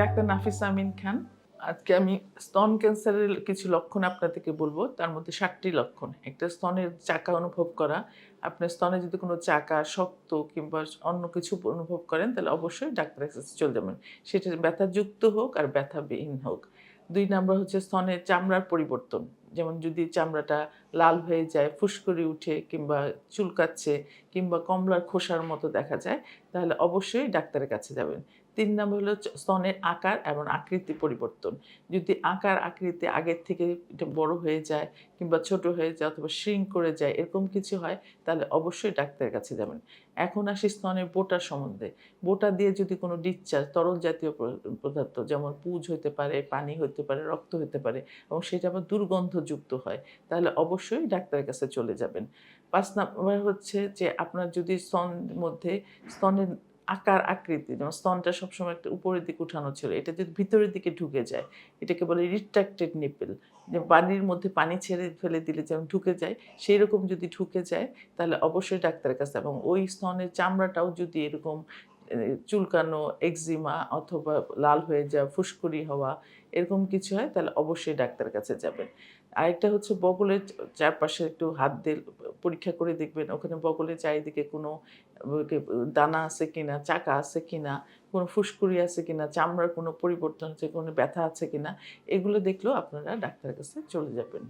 Doctor নাফিস আমিন খান। আজকে আমি স্তন ক্যান্সারের কিছু লক্ষণ আপনাদেরকে বলব। তার মধ্যে ষাটটি লক্ষণ। একটা স্তনের চাকা অনুভব করা। আপনার স্তনে যদি কোনো চাকা শক্ত কিংবা অন্য কিছু অনুভব করেন, তাহলে অবশ্যই ডাক্তার কাছে চলে যাবেন। সেটা ব্যথাযুক্ত হোক আর ব্যথাবিহীন হোক। দুই নম্বর হচ্ছে স্তনের চামড়ার পরিবর্তন। যেমন যদি চামড়াটা লাল হয়ে যায় ফুসকরি উঠে কিংবা চুলকাচ্ছে কিংবা কমলার খোসার মতো দেখা যায়, তাহলে অবশ্যই ডাক্তারের কাছে যাবেন। তিন নম্বর হলো স্তনের আকার এবং আকৃতি পরিবর্তন। যদি আকার আকৃতি আগের থেকে এটা বড় হয়ে যায় কিংবা ছোট হয়ে যায় অথবা শ্রিঙ্ক করে যায়, এরকম কিছু হয়, তাহলে অবশ্যই ডাক্তারের কাছে যাবেন। এখন আসি স্তনের বোটার সম্বন্ধে। বোটা দিয়ে যদি কোনো ডিসচার্জ, তরল জাতীয় পদার্থ যেমন পুজ হতে পারে, পানি হতে পারে, রক্ত হতে পারে এবং সেটা আবার দুর্গন্ধযুক্ত হয়, তাহলে অবশ্যই ডাক্তারের কাছে চলে যাবেন। পাঁচ নাম্বার হচ্ছে যে আপনার যদি স্তন মধ্যে, স্তনের আকার আকৃতি, যেমন স্তনটা সবসময় একটা উপরের দিকে উঠানো ছিল, এটা যদি ভিতরের দিকে ঢুকে যায়, এটাকে বলে রিট্রাক্টেড নিপেল যে পানির মধ্যে পানি ছেড়ে ফেলে দিলে যেমন ঢুকে যায় সেই রকম যদি ঢুকে যায়, তাহলে অবশ্যই ডাক্তারের কাছে এবং ওই স্তনের চামড়াটাও যদি এরকম চুলকানো এক্সিমা অথবা লাল হয়ে যাওয়া, ফুসকুড়ি হওয়া এরকম কিছু হয়, তাহলে অবশ্যই ডাক্তারের কাছে যাবেন। আরেকটা হচ্ছে বগলের চারপাশে একটু হাত দিয়ে পরীক্ষা করে দেখবেন, ওখানে বগলের চারিদিকে কোনো দানা আছে কিনা, চাকা আছে কিনা, কোনো ফুসকুড়ি আছে কিনা, চামড়ার কোনো পরিবর্তন আছে কোনো ব্যথা আছে কিনা, এগুলো দেখলেও আপনারা ডাক্তারের কাছে চলে যাবেন।